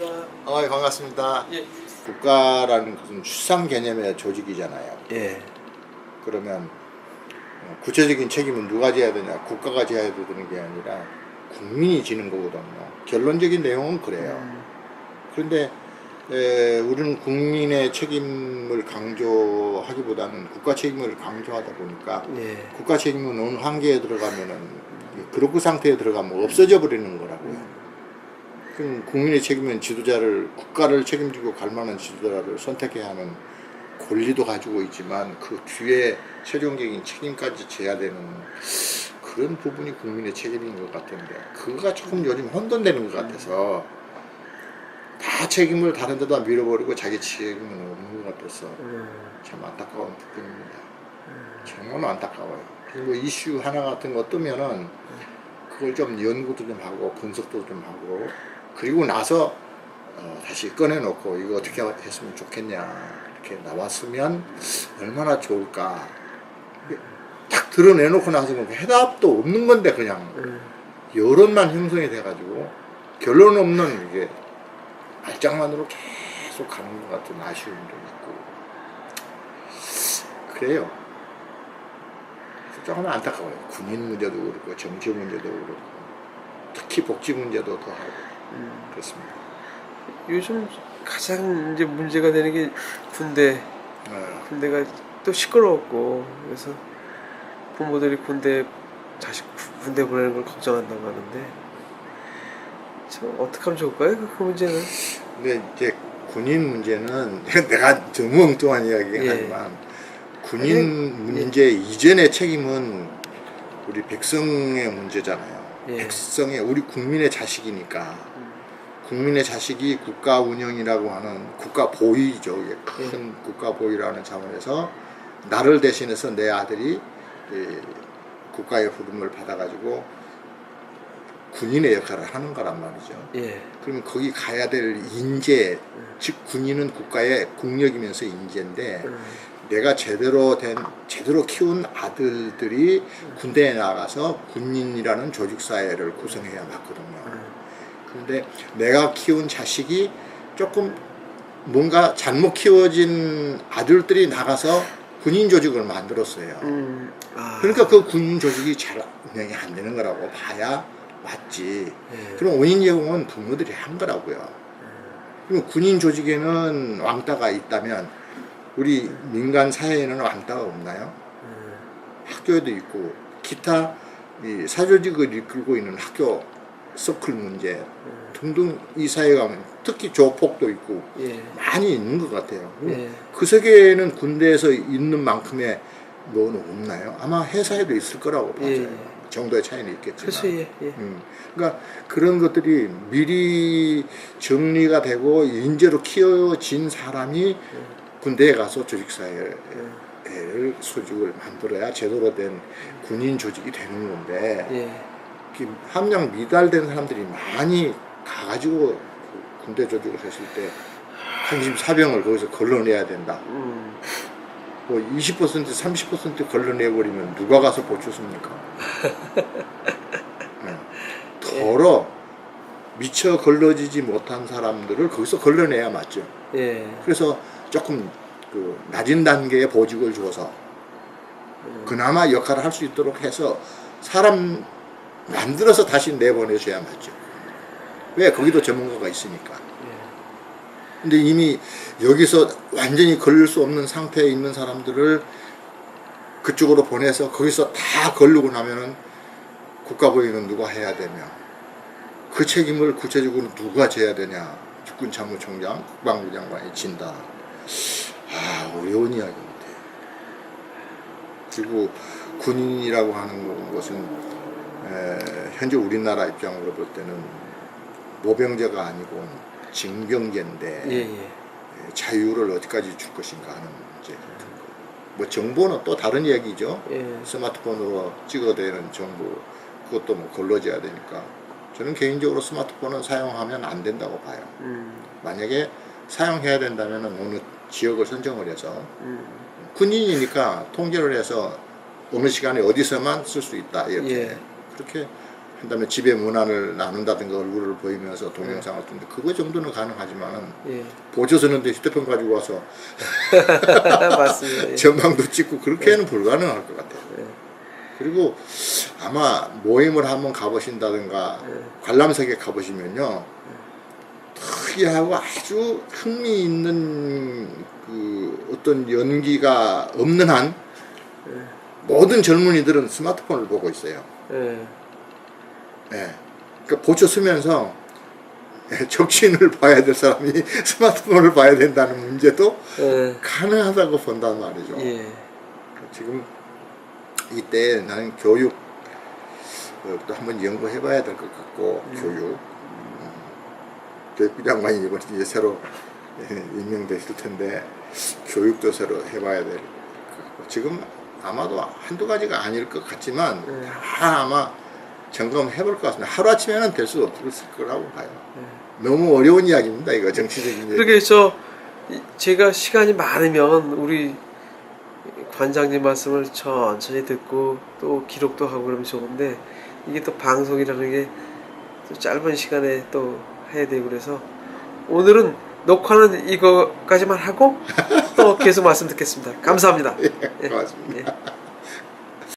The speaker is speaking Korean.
어, 예, 반갑습니다. 예. 국가라는 것은 추상 개념의 조직이잖아요. 예. 그러면 어, 구체적인 책임은 누가 져야 되냐? 국가가 져야 되는 게 아니라 국민이 지는 거거든요. 결론적인 내용은 그래요. 그런데 에, 우리는 국민의 책임을 강조하기보다는 국가 책임을 강조하다 보니까 예. 국가 책임은 어느 한계에 들어가면은 그로그 상태에 들어가면 없어져 버리는 거라고요. 그럼 국민의 책임은 지도자를 국가를 책임지고 갈 만한 지도자를 선택해야 하는 권리도 가지고 있지만 그 뒤에 최종적인 책임까지 져야 되는 그런 부분이 국민의 책임인 것 같은데 그거가 조금 요즘 혼돈되는 것 같아서 다 책임을 다른 데다 밀어버리고 자기 책임은 없는 것 같아서 음. 참 안타까운 부분입니다. 정말 안타까워요. 그리고 이슈 하나 같은 거 뜨면은 그걸 좀 연구도 좀 하고 분석도 좀 하고 그리고 나서 어, 다시 꺼내놓고 이거 어떻게 했으면 좋겠냐 이렇게 나왔으면 얼마나 좋을까 딱 드러내놓고 나서 뭐 해답도 없는 건데 그냥 음. 여론만 형성이 돼가지고 결론 없는 이게 말장만으로 계속 가는 것 같은 아쉬움도 있고 그래요. 조금 안타까워요. 군인 문제도 그렇고 정치 문제도 그렇고 특히 복지 문제도 더 하고 음. 그렇습니다. 요즘 가장 이제 문제가 되는 게 군대. 어, 군대가 또 시끄러웠고 그래서 부모들이 군대 자식 구- 군대 보내는 걸 걱정한다고 하는데 참 어떻게 하면 좋을까요? 그- 그 문제는. 근데 이제 군인 문제는 내가 너무 엉뚱한 이야기긴 예. 하지만 군인 문제 이전의 책임은 우리 백성의 문제잖아요. 예. 백성의 우리 국민의 자식이니까 국민의 자식이 국가 운영이라고 하는 국가 보위죠. 이게 큰 국가 보위라는 차원에서 나를 대신해서 내 아들이 이 국가의 부름을 받아가지고 군인의 역할을 하는 거란 말이죠. 예. 그러면 거기 가야 될 인재, 즉 군인은 국가의 국력이면서 인재인데 음. 내가 제대로 된 제대로 키운 아들들이 군대에 나가서 군인이라는 조직 사회를 구성해야 맞거든요. 그런데 내가 키운 자식이 조금 뭔가 잘못 키워진 아들들이 나가서 군인 조직을 만들었어요. 음. 아. 그러니까 그 군인 조직이 잘 운영이 안 되는 거라고 봐야 맞지. 예. 그럼 원인 제공은 부모들이 한 거라고요. 그럼 군인 조직에는 왕따가 있다면 우리 민간 사회에는 왕따가 없나요? 음. 학교에도 있고 기타 이 사조직을 이끌고 있는 학교 서클 문제 등등 이 사회에 가면 특히 조폭도 있고 예. 많이 있는 것 같아요. 예. 그 세계에는 군대에서 있는 만큼의 뭐는 없나요? 아마 회사에도 있을 거라고 봐요. 예. 정도의 차이는 있겠지만. 그렇죠. 예. 예. 음, 그러니까 그런 것들이 미리 정리가 되고 인재로 키워진 사람이 군대에 가서 조직사회를 소직을 만들어야 제대로 된 군인 조직이 되는 건데 예. 함량 미달된 사람들이 많이 가가지고 그 군대 조직을 했을 때 한심 사병을 거기서 걸러내야 된다. 음. 뭐 20% 30% 걸러내버리면 누가 가서 보초습니까? 네. 덜어 미처 걸러지지 못한 사람들을 거기서 걸러내야 맞죠. 예. 그래서 조금 그 낮은 단계의 보직을 줘서 그나마 역할을 할 수 있도록 해서 사람 만들어서 다시 내보내줘야 맞죠. 왜? 거기도 전문가가 있으니까. 예. 근데 이미 여기서 완전히 걸릴 수 없는 상태에 있는 사람들을 그쪽으로 보내서 거기서 다 걸르고 나면은 국가보위는 누가 해야 되며 그 책임을 구체적으로 누가 져야 되냐 육군 참모총장 국방부 장관이 진다 아 어려운 이야기인데 그리고 군인이라고 하는 것은 에, 현재 우리나라 입장으로 볼 때는 모병제가 아니고 징병제인데 예. 예. 예, 자유를 어디까지 줄 것인가 하는 문제 같은 거. 뭐 정보는 또 다른 이야기죠. 예. 스마트폰으로 찍어대는 정보 그것도 뭐 걸러져야 되니까 저는 개인적으로 스마트폰은 사용하면 안 된다고 봐요. 음. 만약에 사용해야 된다면 어느 지역을 선정을 해서 음. 군인이니까 통제를 해서 어느 시간에 어디서만 쓸 수 있다 이렇게 예. 그렇게 그다음에 집의 문안을 나눈다든가 얼굴을 보이면서 동영상을 찍는데 그거 정도는 가능하지만은 예. 보조 쓰는데 휴대폰 가지고 와서 맞습니다. 예. 전망도 찍고 그렇게는 불가능할 것 같아요. 예. 그리고 아마 모임을 한번 가보신다든가 예. 관람석에 가보시면요 특이하고 아주 흥미 있는 그 어떤 연기가 없는 한 모든 젊은이들은 스마트폰을 보고 있어요. 예. 예. 그러니까 보초 쓰면서 예, 적신을 봐야 될 사람이 스마트폰을 봐야 된다는 문제도 예. 가능하다고 본단 말이죠. 예. 지금 이때 나는 교육 어, 또 한번 연구해봐야 될 것 같고 교육 음, 교육부 장관이 이번 이제 새로 예, 임명되실 텐데 교육도 새로 해봐야 될 지금 아마도 한두 가지가 아닐 것 같지만 네. 다 아마 점검해 볼 것 같습니다. 하루 아침에는 될 수 없을 거라고 봐요. 너무 어려운 이야기입니다. 이거 정치적인 얘기. 그러게 저 이- 제가 시간이 많으면 우리 관장님 말씀을 천천히 듣고 또 기록도 하고 그러면 좋은데 이게 또 방송이라는 게또 짧은 시간에 또 해야 되고 그래서 오늘은 녹화는 이거까지만 하고 또 계속 말씀 듣겠습니다. 감사합니다. 예. 고맙습니다. 예.